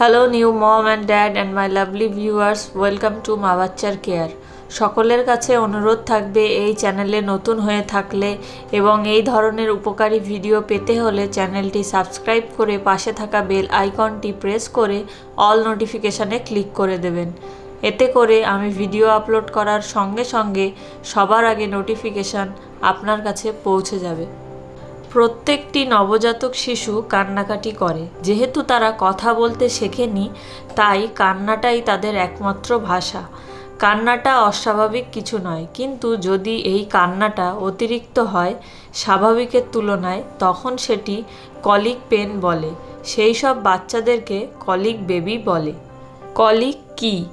Hello new mom and dad and my lovely viewers welcome to মা বাচ্চার care সকলের কাছে অনুরোধ থাকবে এই চ্যানেলে নতুন হয়ে থাকলে এবং এই ধরনের উপকারী ভিডিও পেতে হলে চ্যানেলটি সাবস্ক্রাইব করে পাশে থাকা বেল আইকনটি প্রেস করে অল নোটিফিকেশানে ক্লিক করে দেবেন। এতে করে আমি ভিডিও আপলোড করার সঙ্গে সঙ্গে সবার আগে নোটিফিকেশান আপনার কাছে পৌঁছে যাবে। প্রত্যেকটি নবজাতক শিশু কান্নাকাটি করে। যেহেতু তারা কথা বলতে শেখেনি, তাই কান্নাটাই তাদের একমাত্র ভাষা। কান্নাটা অস্বাভাবিক কিছু নয়, কিন্তু যদি এই কান্নাটা অতিরিক্ত হয় স্বাভাবিকের তুলনায়, তখন সেটি কলিক পেন বলে। সেই সব বাচ্চাদেরকে কলিক বেবি বলে। কলিক কী?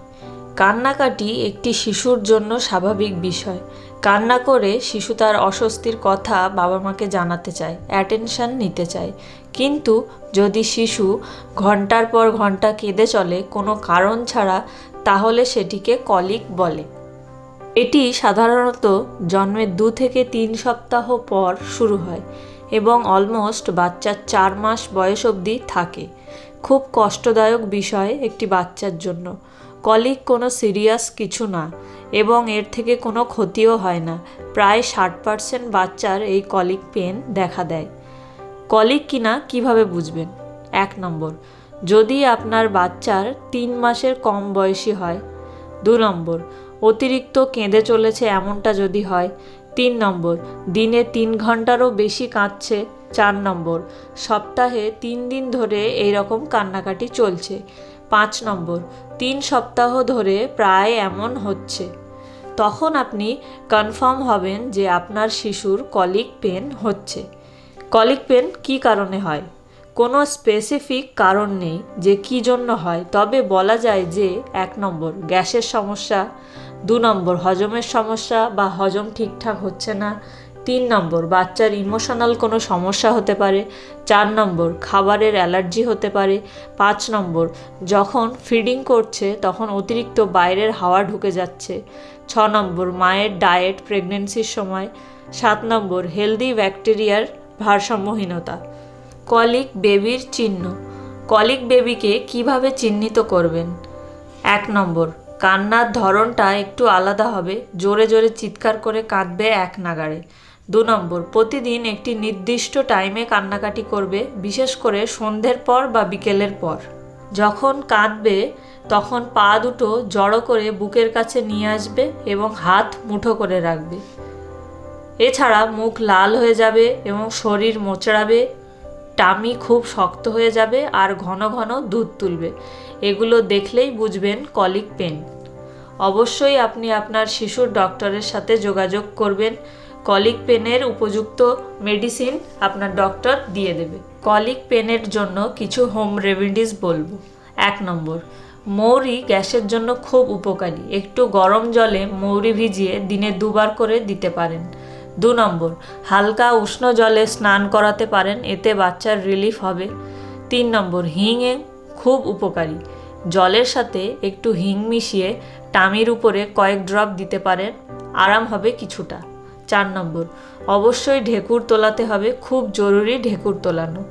কান্নাকাটি একটি শিশুর জন্য স্বাভাবিক বিষয়। কান্না করে শিশু তার অস্বস্তির কথা বাবা মাকে জানাতে চায় অ্যাটেনশন নিতে চায়। কিন্তু যদি শিশু ঘণ্টার পর ঘণ্টা কেঁদে চলে কোনো কারণ ছাড়া, তাহলে সেটিকে কলিক বলে। এটি সাধারণত জন্মের দু থেকে তিন সপ্তাহ পর শুরু হয় এবং অলমোস্ট বাচ্চার চার মাস বয়স অবধি থাকে। খুব কষ্টদায়ক বিষয় একটি বাচ্চার জন্য। কলিক কোনো সিরিয়াস কিছু না এবং এর থেকে কোনো ক্ষতিও হয় না। প্রায় ষাট পার্সেন্ট বাচ্চার এই কলিক পেন দেখা দেয়। কলিক কিনা কীভাবে বুঝবেন? এক নম্বর, যদি আপনার বাচ্চার তিন মাসের কম বয়সী হয়। দু নম্বর, অতিরিক্ত কেঁদে চলেছে এমনটা যদি হয়। তিন নম্বর, দিনে তিন ঘন্টারও বেশি কাঁদছে। চার নম্বর, সপ্তাহে তিন দিন ধরে এই রকম কান্নাকাটি চলছে। পাঁচ নম্বর, তিন সপ্তাহ ধরে প্রায় এমন হচ্ছে। তখন আপনি কনফার্ম হবেন যে আপনার শিশুর কলিক পেন হচ্ছে। কলিক পেন কী কারণে হয়? কোনো স্পেসিফিক কারণ নেই যে কী জন্য হয়, তবে বলা যায় যে এক নম্বর, গ্যাসের সমস্যা, দু নম্বর, হজমের সমস্যা বা হজম ঠিকঠাক হচ্ছে না তিন নম্বর, বাচ্চার ইমোশনাল কোনো সমস্যা হতে পারে। চার নম্বর, খাবারের অ্যালার্জি হতে পারে। পাঁচ নম্বর, যখন ফিডিং করছে, তখন অতিরিক্ত বাইরের হাওয়া ঢুকে যাচ্ছে। ছ নম্বর, মায়ের ডায়েট প্রেগনেন্সির সময়। সাত নম্বর, হেলদি ব্যাকটেরিয়ার ভারসাম্যহীনতা। কলিক বেবির চিহ্ন। কলিক বেবিকে কীভাবে চিহ্নিত করবেন? এক নম্বর, কান্নার ধরনটা একটু আলাদা হবে। জোরে জোরে চিৎকার করে কাঁদবে এক নাগাড়ে। দু নম্বর, প্রতিদিন একটি নির্দিষ্ট টাইমে কান্নাকাটি করবে, বিশেষ করে সন্ধ্যের পর বা বিকেলের পর। যখন কাঁদবে, তখন পা দুটো জড়ো করে বুকের কাছে নিয়ে আসবে এবং হাত মুঠো করে রাখবে। এছাড়া মুখ লাল হয়ে যাবে এবং শরীর মোচড়াবে, টামি খুব শক্ত হয়ে যাবে আর ঘন ঘন দুধ তুলবে। এগুলো দেখলেই বুঝবেন কলিক পেন অবশ্যই আপনি আপনার শিশুর ডক্টরের সাথে যোগাযোগ করবেন। কলিক পেনের উপযুক্ত মেডিসিন আপনার ডক্টর দিয়ে দেবে। কলিক পেনের জন্য কিছু হোম রেমেডিস বলব। এক নম্বর, মৌরি গ্যাসের জন্য খুব উপকারী। একটু গরম জলে মৌরি ভিজিয়ে দিনে দুবার করে দিতে পারেন। দু নম্বর, হালকা উষ্ণ জলে স্নান করাতে পারেন, এতে বাচ্চার রিলিফ হবে। তিন নম্বর, হিংয়ে খুব উপকারী। জলের সাথে একটু হিং মিশিয়ে টামির উপরে কয়েক ড্রপ দিতে পারেন, আরাম হবে কিছুটা। চার নম্বর। অবশ্যই ঢেকুর তোলাতে হবে, খুব জরুরি ঢেকুর তোলানো।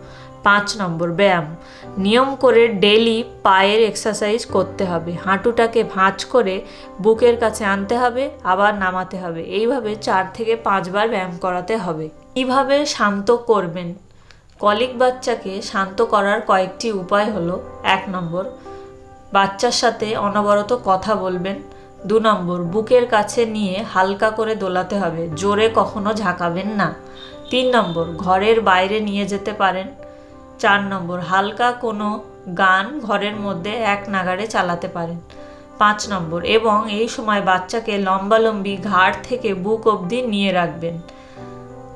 পাঁচ নম্বর, ব্যায়াম। নিয়ম করে ডেলি পায়ের এক্সারসাইজ করতে হবে। হাঁটুটাকে ভাঁজ করে বুকের কাছে আনতে হবে, আবার নামাতে হবে। এইভাবে চার থেকে পাঁচবার ব্যায়াম করাতে হবে। কীভাবে শান্ত করবেন। কলিক বাচ্চাকে শান্ত করার কয়েকটি উপায় হলো, এক নম্বর, বাচ্চার সাথে অনবরত কথা বলবেন। দু নম্বর, বুকের কাছে নিয়ে হালকা করে দোলাতে হবে, জোরে কখনো ঝাঁকাবেন না। তিন নম্বর, ঘরের বাইরে নিয়ে যেতে পারেন। চার নম্বর, হালকা কোনো গান ঘরের মধ্যে এক নাগাড়ে চালাতে পারেন। পাঁচ নম্বর, এবং এই সময় বাচ্চাকে লম্বালম্বি ঘাড় থেকে বুক অবধি নিয়ে রাখবেন।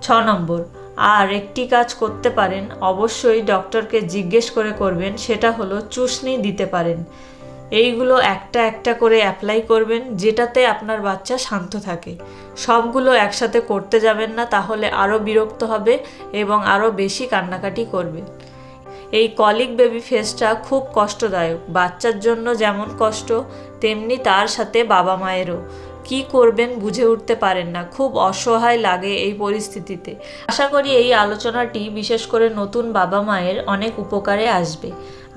ছ নম্বর, আর একটি কাজ করতে পারেন, অবশ্যই ডক্টরকে জিজ্ঞেস করে করবেন, সেটা হলো চুষনি দিতে পারেন। এইগুলো একটা একটা করে অ্যাপ্লাই করবেন, যেটাতে আপনার বাচ্চা শান্ত থাকে। সবগুলো একসাথে করতে যাবেন না, তাহলে আরও বিরক্ত হবে এবং আরও বেশি কান্নাকাটি করবে। এই কলিক বেবি ফেসটা খুব কষ্টদায়ক। বাচ্চার জন্য যেমন কষ্ট, তেমনি তার সাথে বাবা মায়েরও। কি করবেন বুঝে উঠতে পারেন না, খুব অসহায় লাগে এই পরিস্থিতিতে। আশা করি এই আলোচনাটি বিশেষ করে নতুন বাবা মায়ের অনেক উপকারে আসবে।